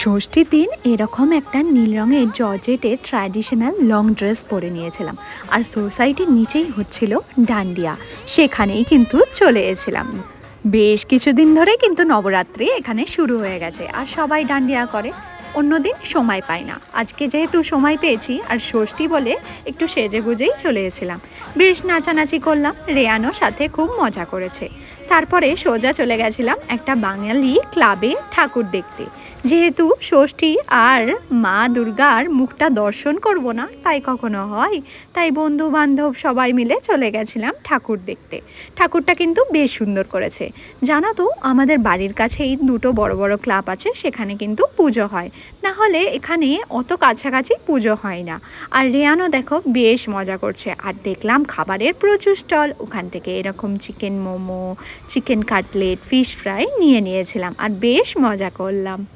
ষষ্ঠীর দিন এরকম একটা নীল রঙের জর্জেটের ট্র্যাডিশনাল লং ড্রেস পরে নিয়েছিলাম। আর সোসাইটির নিচেই হচ্ছিল ডান্ডিয়া। সেখানেই কিন্তু চলে এসেছিলাম। বেশ কিছুদিন ধরে কিন্তু নবরাত্রি এখানে শুরু হয়ে গেছে। আর সবাই ডান্ডিয়া করে। অন্যদিন সময় পাই না। আজকে যেহেতু সময় পেয়েছি, আর ষষ্ঠী বলে একটু সেজে গুজেই চলে এসেছিলাম। বেশ নাচানাচি করলাম রেয়ানো সাথে খুব মজা করেছে। তারপরে সোজা চলে গেছিলাম একটা বাঙালি ক্লাবে ঠাকুর দেখতে। যেহেতু ষষ্ঠী আর মা দুর্গার মুখটা দর্শন করব না, তাই কখনো হয়, তাই বন্ধু বান্ধব সবাই মিলে চলে গেছিলাম ঠাকুর দেখতে। ঠাকুরটা কিন্তু বেশ সুন্দর করেছে। জানো তো, আমাদের বাড়ির কাছেই দুটো বড় বড় ক্লাব আছে, সেখানে কিন্তু পুজো হয়। না হলে এখানে অত কাছাকাছি পুজো হয় না। আর রেয়ানও দেখো বেশ মজা করছে। আর দেখলাম খাবারের প্রচুর স্টল। ওখান থেকে এরকম chicken momo, chicken cutlet, fish fry নিয়ে নিয়েছিলাম। আর বেশ মজা করলাম।